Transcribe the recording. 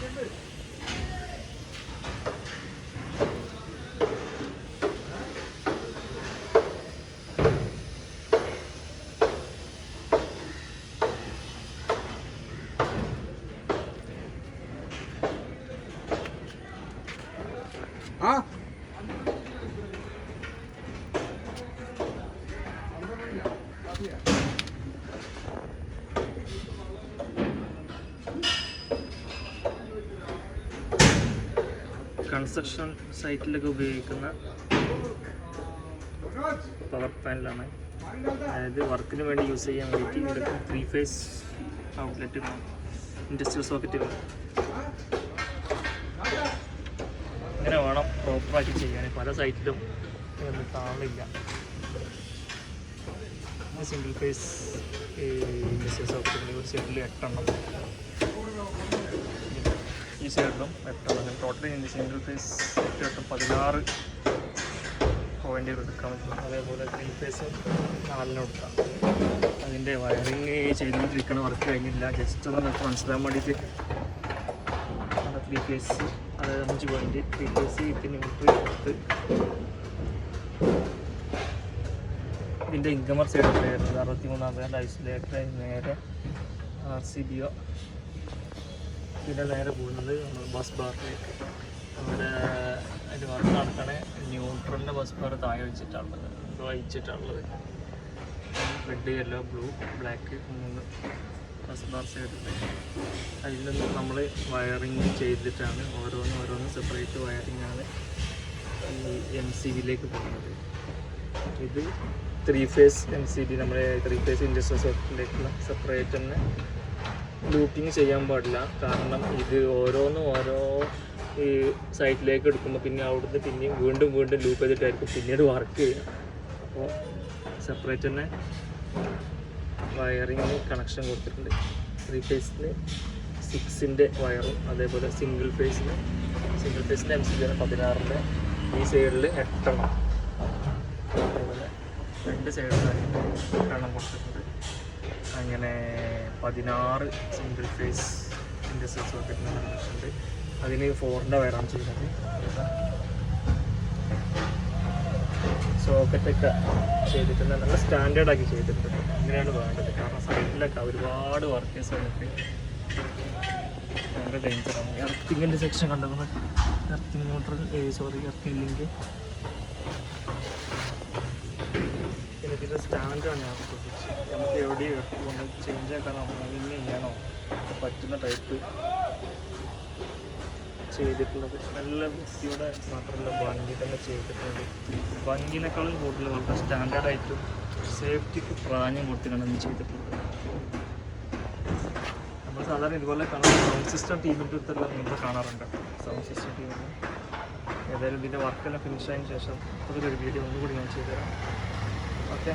真是。കൺസ്ട്രക്ഷൻ സൈറ്റിലൊക്കെ ഉപയോഗിക്കുന്ന പവർ പാനലാണ് അതായത് വർക്കിന് വേണ്ടി യൂസ് ചെയ്യാൻ വേണ്ടിയിട്ട് ഇതിലൊക്കെ ത്രീ ഫേസ് ഔട്ട്ലെറ്റ് ഇൻഡസ്ട്രിയൽ സോക്കറ്റുകൾ ഇങ്ങനെ വേണം പ്രോപ്പറായിട്ട് ചെയ്യാൻ. പല സൈറ്റിലും ഇതൊന്നും കാണില്ല സിംഗിൾ ഫേസ് ഇൻഡസ്ട്രിയൽ സോക്കറ്റുകൾ ഒരു സെറ്റിൽ എട്ടെണ്ണം ഈ സൈഡിലും എട്ടെണ്ണം അങ്ങനെ ടോട്ടലി സിംഗിൾ ഫേസ് എട്ടും പതിനാറ് പോയിന്റുകൾ എടുക്കാൻ പറ്റും. അതേപോലെ ത്രീ ഫേസ് നാലിന് കൊടുക്കാം അതിന്റെ വയറിങ് ചെയ്തുകൊണ്ടിരിക്കണ വർക്ക് കഴിഞ്ഞില്ല ജസ്റ്റ് ഒന്ന് നമുക്ക് മനസ്സിലാൻ വേണ്ടിയിട്ട് ത്രീ ഫേസ് അതായത് അഞ്ച് പോയിന്റ് ത്രീ ഫേസ് ഇതിന് മീറ്റർ പത്ത് ഇതിന്റെ ഇൻകമർ സൈഡ് അറുപത്തി മൂന്നാം പേരുടെ ഐസൊലേറ്റർ നേരെ ആർ സി ബിയോ പിന്നെ നേരെ പോകുന്നത് നമ്മൾ ബസ് ബാറിലേക്ക് നമ്മുടെ അതിന്റെ വർക്ക് നടക്കണേ ന്യൂട്രലിന്റെ ബസ് ബാർ താഴെ വെച്ചിട്ടുള്ളത് ഇത് വഹിച്ചിട്ടുള്ളത് റെഡ് യെല്ലോ ബ്ലൂ ബ്ലാക്ക് മൂന്ന് ബസ് ബാർ സൈഡിൽ അതിൽ നിന്ന് നമ്മൾ വയറിങ് ചെയ്തിട്ടാണ് ഓരോന്ന് ഓരോന്ന് സെപ്പറേറ്റ് വയറിംഗ് ആണ് ഈ എം സി ബിയിലേക്ക് പോകുന്നത്. ഇത് three phase M C B നമ്മുടെ ത്രീ ഫേസ് ഇൻഡസ്ട്രിയൽ സോക്കറ്റിലേക്കുള്ള സെപ്പറേറ്റ് തന്നെ ലൂപ്പിംഗ് ചെയ്യാൻ പാടില്ല. കാരണം ഇത് ഓരോന്നും ഓരോ ഈ സൈറ്റിലേക്ക് എടുക്കുമ്പോൾ പിന്നെ അവിടുന്ന് പിന്നെയും വീണ്ടും വീണ്ടും ലൂപ്പ് ചെയ്തിട്ടായിരിക്കും പിന്നീട് വർക്ക് ചെയ്യുക. അപ്പോൾ സെപ്പറേറ്റ് തന്നെ വയറിങ് കണക്ഷൻ കൊടുത്തിട്ടുണ്ട്. ത്രീ ഫേസിന് സിക്സിന്റെ വയറും അതേപോലെ സിംഗിൾ ഫേസിന് സിംഗിൾ ഫേസിന്റെ ബി പതിനാറിന്റെ ഈ സൈഡിൽ എട്ടെണ്ണം. അതേപോലെ രണ്ട് സൈഡിലായിട്ട് എട്ടെണ്ണം കൊടുത്തിട്ടുണ്ട്. അങ്ങനെ പതിനാറ് സിംഗിൾ ഫേസ് ഇൻഡസ്ട്രിയൽ സോക്കറ്റിന് കണക്ഷനുണ്ട് അതിന് ഫോറിന്റെ വയറാണ് ചെയ്യുന്നത് സോക്കറ്റൊക്കെ ചെയ്തിട്ടുണ്ട്. നല്ല സ്റ്റാൻഡേർഡാക്കി ചെയ്തിട്ടുണ്ട്. അങ്ങനെയാണ് വേണ്ടത്. കാരണം സൈഡിലൊക്കെ ഒരുപാട് വർക്കേഴ്സ് വന്നിട്ട് ഭയങ്കര ഡേഞ്ചറാണ് എർത്തിങ്ങിന്റെ സെക്ഷൻ കണ്ടത് earthing motor sorry earthing link ഇതിന്റെ സ്റ്റാൻഡാണ് ഞാൻ നമുക്ക് എവിടെയും എടുത്തുകൊണ്ട് ചേഞ്ച് ആക്കാനോ ഇങ്ങനെ ചെയ്യണോ പറ്റുന്ന ടൈപ്പ് ചെയ്തിട്ടുള്ളത്. നല്ല വ്യക്തിയുടെ മാത്രമല്ല ഭംഗി തന്നെ ചെയ്തിട്ടുണ്ട്. ഭംഗിനേക്കാളും കൂടുതൽ വളരെ സ്റ്റാൻഡേർഡായിട്ടും സേഫ്റ്റിക്ക് പ്രാധാന്യം കൊടുത്തിട്ടാണ് ചെയ്തിട്ടുള്ളത്. നമ്മൾ സാധാരണ ഇതുപോലെ കാണാൻ സൗണ്ട് സിസ്റ്റം ടീമിന്റെ അടുത്തെല്ലാം നമ്മൾ കാണാറുണ്ട്. സൗണ്ട് സിസ്റ്റം ടീമിന് ഏതായാലും ഇതിന്റെ വർക്കെല്ലാം ഫിനിഷ് ആയതിനു ശേഷം അതൊരു വീഡിയോ ഒന്നുകൂടി ഞാൻ ചെയ്തുതരാം. ഓക്കെ